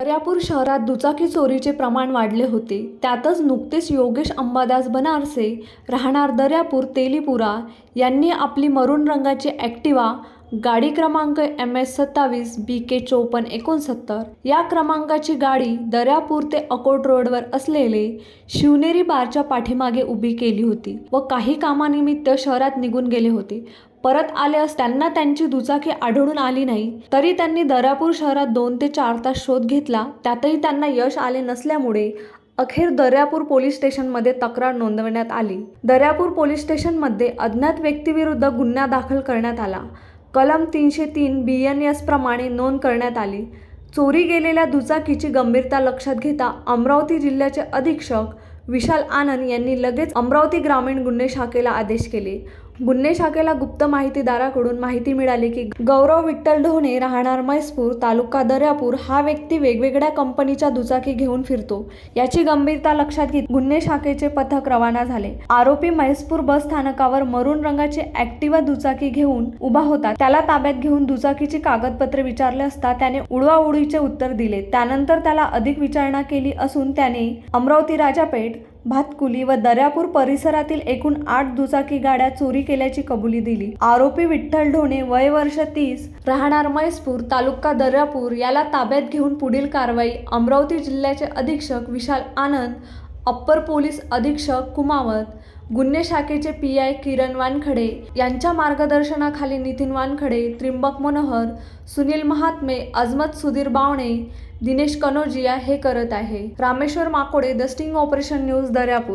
दर्यापूर शहरात दुचाकी चोरीचे प्रमाण वाढले होते. त्यातच नुकतेच योगेश अंबादास बनारसे राहणार दर्यापूर तेलीपुरा यांनी आपली मरून रंगाची ॲक्टिवा गाडी क्रमांक एम एस सत्तावीस बी के चोपन्न एकोणसत्तर या क्रमांकाची गाडी दर्यापूर ते अकोट रोडवर असलेले शिवनेरी बारच्या पाठीमागे उभी केली होती व काही कामानिमित्त शहरात निघून गेले होते. परत आले त्यांना त्यांची दुचाकी आढळून आली नाही. तरी त्यांनी दर्यापूर शहरात दोन ते चार तास शोध घेतला. त्यातही त्यांना यश आले नसल्यामुळे अखेर दर्यापूर पोलीस स्टेशनमध्ये तक्रार नोंदवण्यात आली. दर्यापूर पोलीस स्टेशनमध्ये अज्ञात व्यक्तीविरुद्ध गुन्हा दाखल करण्यात आला. कलम तीनशे तीन बी एन एस प्रमाणे नोंद करण्यात आली. चोरी गेलेल्या दुचाकीची गंभीरता लक्षात घेता अमरावती जिल्ह्याचे अधीक्षक विशाल आनंद यांनी लगेच अमरावती ग्रामीण गुन्हे शाखेला आदेश केले. गुन्हे शाखेला गुप्त माहितीदाराकडून माहिती मिळाली की गौरव विठ्ठल ढोणे राहणार म्हैसपूर तालुका दर्यापूर हा व्यक्ती वेगवेगळ्या कंपनीच्या दुचाकी घेऊन फिरतो. याची गंभीरता लक्षात घेत गुन्हे शाखेचे पथक रवाना झाले. आरोपी म्हैसपूर बस स्थानकावर मरून रंगाची ऍक्टिवा दुचाकी घेऊन उभा होता. त्याला ताब्यात घेऊन दुचाकीची कागदपत्रे विचारले असता त्याने उडवाउडीचे उत्तर दिले. त्यानंतर त्याला अधिक विचारणा केली असून त्याने अमरावती राजापेठ भातकुली व दर्यापूर परिसरातील एकूण आठ दुचाकी गाड्या चोरी केल्याची कबुली दिली. आरोपी विठ्ठल ढोणे वय वर्ष तीस राहणार म्हैसपूर तालुका दर्यापूर याला ताब्यात घेऊन पुढील कारवाई अमरावती जिल्ह्याचे अधीक्षक विशाल आनंद अप्पर पोलीस अधीक्षक कुमावत गुन्हे शाखेचे पी आय किरण वानखडे यांच्या मार्गदर्शनाखाली नितीन वानखडे त्रिंबक मनोहर सुनील महात्मे अजमत सुधीर बावणे दिनेश कनोजिया हे करत आहे. Rameshwar Makode the sting operation news Daryapur.